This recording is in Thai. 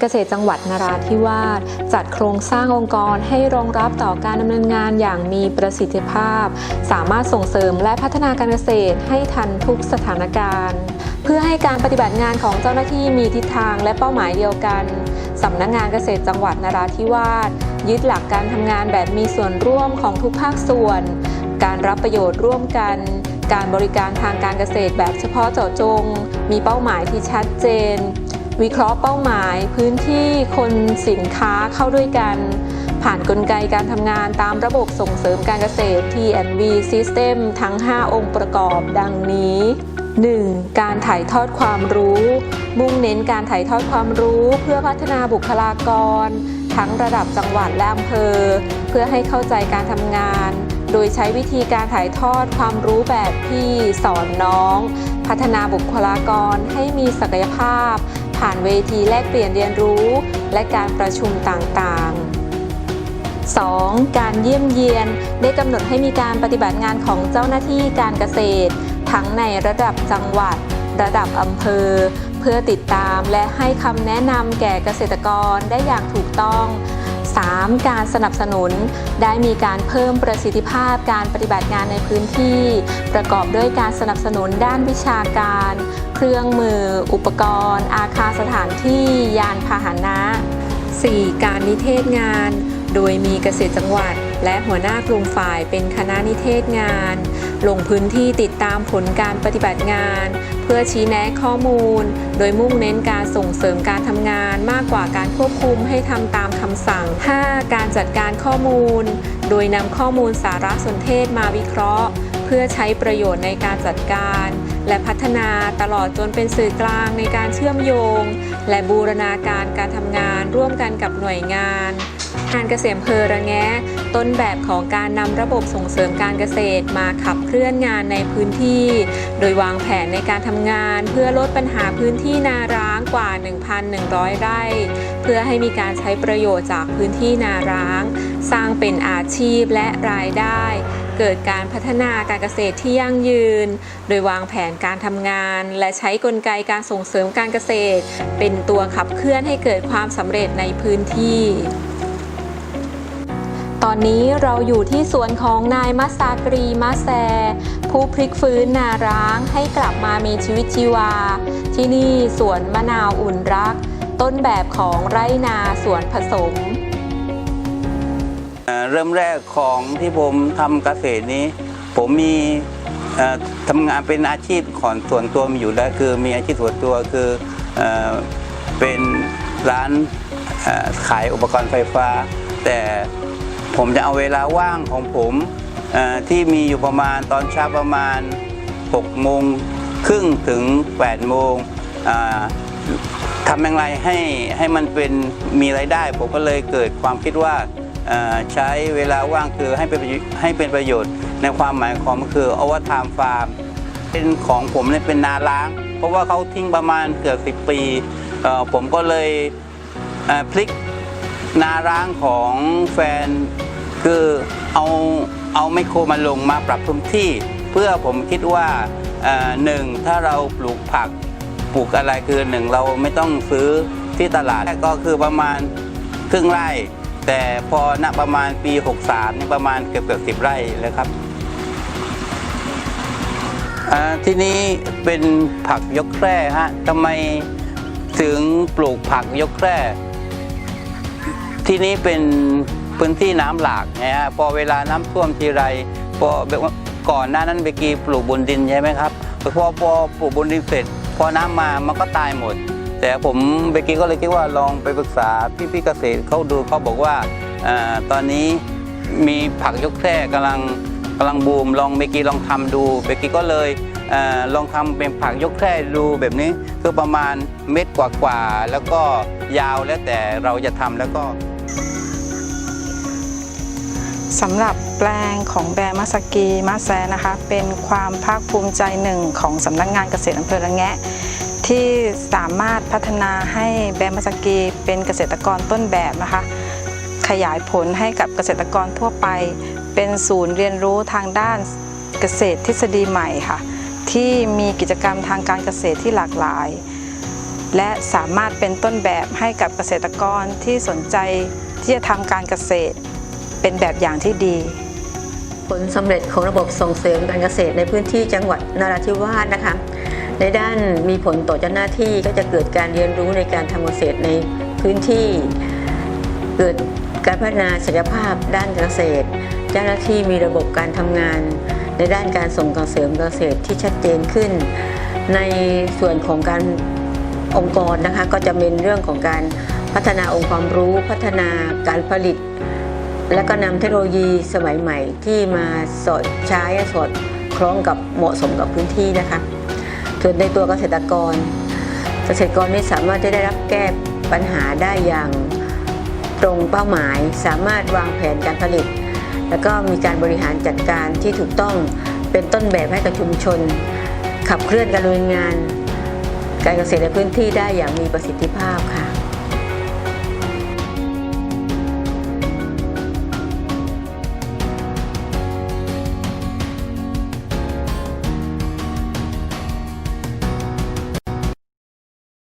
เกษตรจังหวัดนราธิวาสจัดโครงสร้างองค์กรให้รองรับต่อการดำเนินงานอย่างมีประสิทธิภาพ สามารถส่งเสริมและพัฒนาการเกษตรให้ทันทุกสถานการณ์ เพื่อให้การปฏิบัติงานของเจ้าหน้าที่มีทิศทางและเป้าหมายเดียวกันสำนักงานเกษตรจังหวัดนราธิวาสยึดหลักการทำงานแบบมีส่วนร่วมของทุกภาคส่วน การรับประโยชน์ร่วมกัน การบริการทางการเกษตรแบบเฉพาะเจาะจง มีเป้าหมายที่ชัดเจน วิเคราะห์เป้าหมาย พื้นที่คนสินค้าเข้าด้วยกัน ผ่านนกลไกการทำงานตามระบบส่งเสริมการเกษตร T&V System ทั้ง 5 องค์ประกอบดังนี้ 1. การถ่ายทอดความรู้ มุ่งเน้นการถ่ายทอดความรู้เพื่อพัฒนาบุคลากร ทั้งระดับจังหวัดและอำเภอ เพื่อให้เข้าใจการทำงาน โดยใช้วิธีการถ่ายทอดความรู้แบบพี่สอนน้อง พัฒนาบุคลากรให้มีศักยภาพ ผ่านเวทีแลกเปลี่ยนเรียนรู้ และการประชุมต่างๆ 2. การเยี่ยมเยียน ได้กำหนดให้มีการปฏิบัติงานของเจ้าหน้าที่การเกษตร ทั้งในระดับจังหวัด ระดับอำเภอ เพื่อติดตามและให้คำแนะนำแก่เกษตรกรได้อย่างถูกต้อง 3. การสนับสนุน ได้มีการเพิ่มประสิทธิภาพการปฏิบัติงานในพื้นที่ ประกอบด้วยการสนับสนุนด้านวิชาการ เครื่องมือ อุปกรณ์ อาคารสถานที่ยานพาหนะ 4. การนิเทศงาน โดยมีเกษตรจังหวัด และหัวหน้ากลุ่มฝ่ายเป็นคณะนิเทศงาน ลงพื้นที่ติดตามผลการปฏิบัติงาน เพื่อชี้แนะข้อมูล โดยมุ่งเน้นการส่งเสริมการทำงานมากกว่าการควบคุมให้ทำตามคำสั่ง 5. การจัดการข้อมูล โดยนำข้อมูลสารสนเทศมาวิเคราะห์ เพื่อใช้ประโยชน์ในการจัดการ และพัฒนาตลอดจนเป็นสื่อกลางในการเชื่อมโยง และบูรณาการการทำงานร่วมกันกับหน่วยงานงานเกษตรเภอระแงะ ต้นแบบของการนำระบบส่งเสริมการเกษตรมาขับเคลื่อนงานในพื้นที่ โดยวางแผนในการทำงานเพื่อลดปัญหาพื้นที่นาร้างกว่า 1,100 ไร่ เพื่อให้มีการใช้ประโยชน์จากพื้นที่นาร้าง สร้างเป็นอาชีพและรายได้ เกิดการพัฒนาการเกษตรที่ยั่งยืน โดยวางแผนการทำงาน และใช้กลไกการส่งเสริมการเกษตร เป็นตัวขับเคลื่อนให้เกิดความสำเร็จในพื้นที่ตอนนี้เราอยู่ที่สวนของนายมัสซากรีมาแซ ผู้พลิกฟื้นนาร้างให้กลับมามีชีวิตชีวา ที่นี่สวนมะนาวอุ่นรัก ต้นแบบของไร่นาสวนผสม เริ่มแรกของที่ผมทำเกษตรนี้ ผมมีเอ่อทำงานเป็นอาชีพของส่วนตัวมีอยู่แล้วคือมีอาชีพส่วนตัวคือเอ่อเป็นร้านขายอุปกรณ์ไฟฟ้า แต่ผมจะเอาเวลาว่างของผมที่มีอยู่ประมาณตอนเช้าประมาณ6โมงครึ่งถึง8โมงทำอย่างไรให้ให้มันเป็นมีรายได้ ผมก็เลยเกิดความคิดว่า ใช้เวลาว่างคือให้เป็นให้เป็นประโยชน์ ในความหมายของมันคืออวตารฟาร์ม เป็นของผมเนี่ยเป็นนาล้าง เพราะว่าเขาทิ้งประมาณเกือบสิปี ผมก็เลยเพลิกนาร้างของแฟน คือเอาเอาไมโครมาลงมาปรับพื้นที่ เพื่อผมคิดว่าหนึ่งถ้าเราปลูกผักปลูกอะไรคือหนึ่งเราไม่ต้องซื้อที่ตลาดก็คือประมาณครึ่งไร่ แต่พอณประมาณปี 63นี่ประมาณเกือบเกือบสิบไร่แล้วครับที่นี้เป็นผักยกแคร่ฮะทำไมถึงปลูกผักยกแคร่ที่นี้เป็นพื้นที่น้ำหลากนะฮะพอเวลาน้ำท่วมทีไรพอก่อนหน้านั้นเบกีปลูกบนดินใช่ไหมครับพอพอปลูกบนดินเสร็จ พอน้ำมามันก็ตายหมด แต่ผมเบกี้ก็เลยคิดว่าลองไปปรึกษาพี่พี่เกษตรเขาดูเขาบอกว่าอตอนนี้มีผักยกแคร่กำลังกำลังบูมลองเบกี้ลองทำดูเบกี้ก็เลยอลองทำเป็นผักยกแคร่ดูแบบนี้คือประมาณเม็ดกว่าๆแล้วก็ยาวแล้วแต่เราจะทำแล้วก็สำหรับแปลงของแบร์มาสกีมาแซนะคะ เป็นความภาคภูมิใจหนึ่งของสำนักงานเกษตรอำเภอระแงะ ที่สามารถพัฒนาให้แบรนด์มาสกีเป็นเกษตรกรต้นแบบนะคะ ขยายผลให้กับเกษตรกรทั่วไป เป็นศูนย์เรียนรู้ทางด้านเกษตรทฤษฎีใหม่ค่ะ ที่มีกิจกรรมทางการเกษตรที่หลากหลาย และสามารถเป็นต้นแบบให้กับเกษตรกรที่สนใจที่จะทำการเกษตร เป็นแบบอย่างที่ดีผลสำเร็จของระบบส่งเสริมการเกษตรในพื้นที่จังหวัดนราธิวาสนะคะ ในด้านมีผลต่อเจ้าหน้าที่ก็จะเกิดการเรียนรู้ในการทำเกษตรในพื้นที่ เกิดการพัฒนาศักยภาพด้านเกษตร เจ้าหน้าที่มีระบบการทำงาน ในด้านการส่งเสริมเกษตรที่ชัดเจนขึ้น ในส่วนของการองค์กรนะคะก็จะเป็นเรื่องของการพัฒนาองค์ความรู้พัฒนาการผลิต และก็นำเทคโนโลยีสมัยใหม่ที่มาสอดใช้สอดคล้องกับเหมาะสมกับพื้นที่นะคะ ส่วนในตัวเกษตรกร เกษตรกรนี่สามารถจะได้รับแก้ปัญหาได้อย่างตรงเป้าหมายสามารถวางแผนการผลิต แล้วก็มีการบริหารจัดการที่ถูกต้องเป็นต้นแบบให้กับชุมชน ขับเคลื่อนการดำเนินงาน การเกษตรในพื้นที่ได้อย่างมีประสิทธิภาพค่ะ